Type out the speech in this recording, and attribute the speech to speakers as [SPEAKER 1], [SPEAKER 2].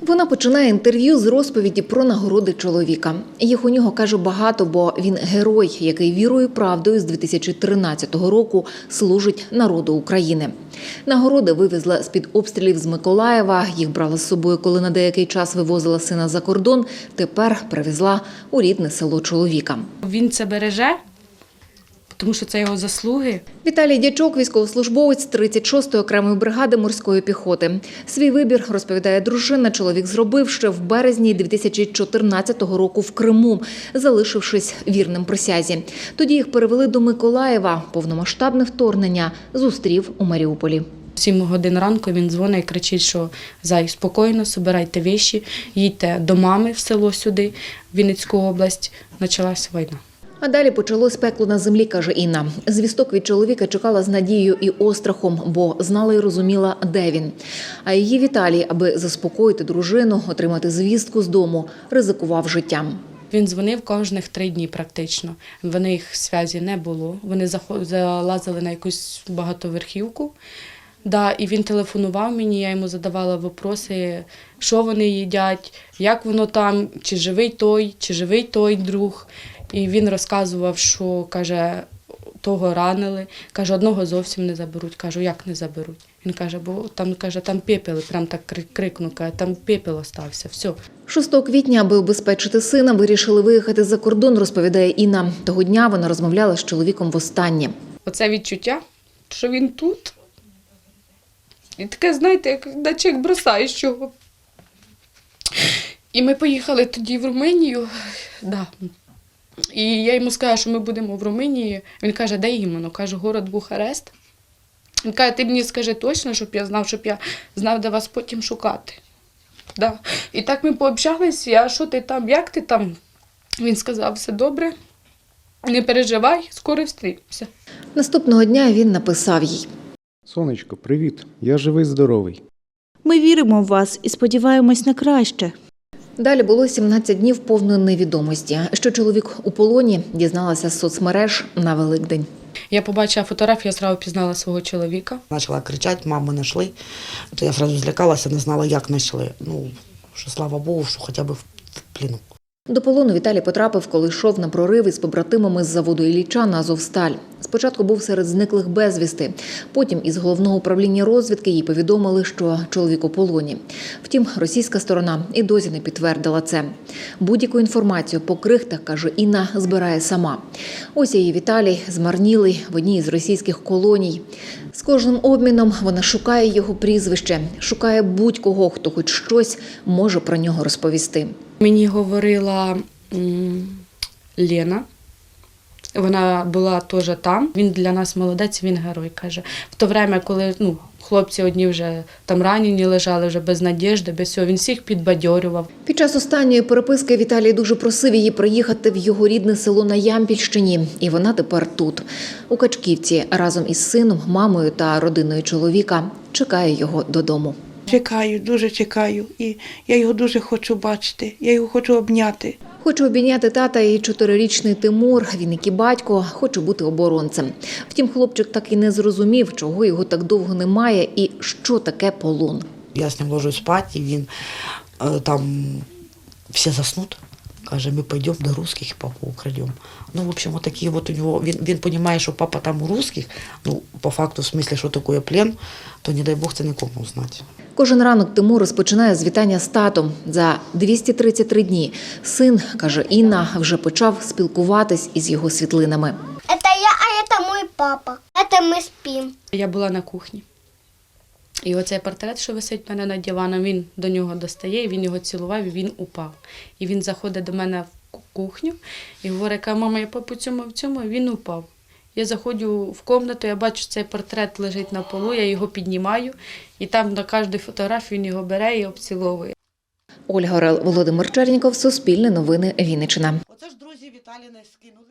[SPEAKER 1] Вона починає інтерв'ю з розповіді про нагороди чоловіка. Їх у нього каже багато, бо він герой, який вірою і правдою з 2013 року служить народу України. Нагороди вивезла з під обстрілів з Миколаєва. Їх брала з собою, коли на деякий час вивозила сина за кордон. Тепер привезла у рідне село чоловіка.
[SPEAKER 2] Він це береже, тому що це його заслуги.
[SPEAKER 1] Віталій Дячок, військовослужбовець 36-ї окремої бригади морської піхоти. Свій вибір, розповідає дружина, чоловік зробив ще в березні 2014 року в Криму, залишившись вірним присязі. Тоді їх перевели до Миколаєва. Повномасштабне вторгнення зустрів у Маріуполі.
[SPEAKER 2] 7 годин ранку він дзвонить і кричить, що зай, спокійно, собирайте віші, їдьте до мами в село сюди, в Вінницьку область. Почалася війна.
[SPEAKER 1] А далі почалось пекло на землі, каже Інна. Звісток від чоловіка чекала з надією і острахом, бо знала і розуміла, де він. А її Віталій, аби заспокоїти дружину, отримати звістку з дому, ризикував життям.
[SPEAKER 2] Він дзвонив кожних три дні практично. В них зв'язі не було. Вони залазили на якусь багатоверхівку. Да, і він телефонував мені, я йому задавала питання, що вони їдять, як воно там, чи живий той, чи живий той друг. І він розказував, що каже, того ранили. Каже, одного зовсім не заберуть. Кажу, як не заберуть? Він каже, бо там каже, там пепел, прям так крикнув, каже, там пепел остався. Все.
[SPEAKER 1] 6 квітня, аби убезпечити сина, вирішили виїхати за кордон, розповідає Інна. Того дня вона розмовляла з чоловіком востаннє.
[SPEAKER 2] Оце відчуття, що він тут. І таке, знаєте, як наче як бросаєш його. І ми поїхали тоді в Румунію. Да. І я йому сказала, що ми будемо в Румунії. Він каже, де іменно? Кажу, город Бухарест. Він каже, ти мені скажи точно, щоб я знав, щоб я знав, де вас потім шукати. Да. І так ми пообщались, я що ти там, як ти там? Він сказав, все добре, не переживай, скоро встрінемося.
[SPEAKER 1] Наступного дня він написав їй.
[SPEAKER 3] Сонечко, привіт. Я живий, здоровий.
[SPEAKER 4] Ми віримо в вас і сподіваємось на краще.
[SPEAKER 1] Далі було 17 днів повної невідомості. Що чоловік у полоні дізналася з соцмереж на Великдень.
[SPEAKER 2] Я побачила фотографію, я сразу пізнала свого чоловіка.
[SPEAKER 5] Почала кричати, маму знайшли. То я одразу злякалася, не знала, як знайшли. Ну, що слава Богу, що хоча б в в пліну.
[SPEAKER 1] До полону Віталій потрапив, коли йшов на прорив із побратимами з заводу Ілліча на Азовсталь. Спочатку був серед зниклих безвісти. Потім із головного управління розвідки їй повідомили, що чоловік у полоні. Втім, російська сторона і досі не підтвердила це. Будь-яку інформацію по крихтах, каже Інна, збирає сама. Ось її Віталій змарнілий в одній із російських колоній. З кожним обміном вона шукає його прізвище, шукає будь-кого, хто хоч щось може про нього розповісти.
[SPEAKER 2] Мені говорила Лена. Вона була теж там. Він для нас молодець, він герой. каже. В то время, коли ну, хлопці одні вже там ранені лежали, вже без надіжди, без всього, він всіх підбадьорював.
[SPEAKER 1] Під час останньої переписки Віталій дуже просив її приїхати в його рідне село на Ямпільщині, і вона тепер тут, у Качківці, разом із сином, мамою та родиною чоловіка чекає його додому.
[SPEAKER 6] Чекаю, дуже чекаю, і я його дуже хочу бачити. Я його хочу обняти.
[SPEAKER 1] Хочу обійняти тата і чотирирічний Тимур. Він як і батько, хоче бути оборонцем. Втім, хлопчик так і не зрозумів, чого його так довго немає, і що таке полон.
[SPEAKER 5] Я з ним ложусь спати, і він е, там всі заснуть. Каже, ми пойдемо до русских і папу украдемо. Ну, в общем, вот такі от у нього, він, він розуміє, що папа там у русских, ну, по факту, в смысле, що таке плен, то не дай Бог це нікому знати.
[SPEAKER 1] Кожен ранок Тимур розпочинає з вітання з татом. За 233 дні син, каже Інна, вже почав спілкуватись із його світлинами.
[SPEAKER 7] Это я, а это мой папа. Это мы спим.
[SPEAKER 2] Я була на кухні. І оцей портрет, що висить в мене над диваном, він до нього достає, і він його цілував, і він упав. І він заходить до мене в кухню і говорить, каже, мама, я папу цьому в цьому, і він упав. Я заходжу в кімнату, я бачу, цей портрет лежить на полу, я його піднімаю, і там на кожній фотографії він його бере і обціловує.
[SPEAKER 1] Ольга Орел, Володимир Черніков, Суспільне новини, Вінниччина.
[SPEAKER 5] Оце ж друзі Віталіна скинули.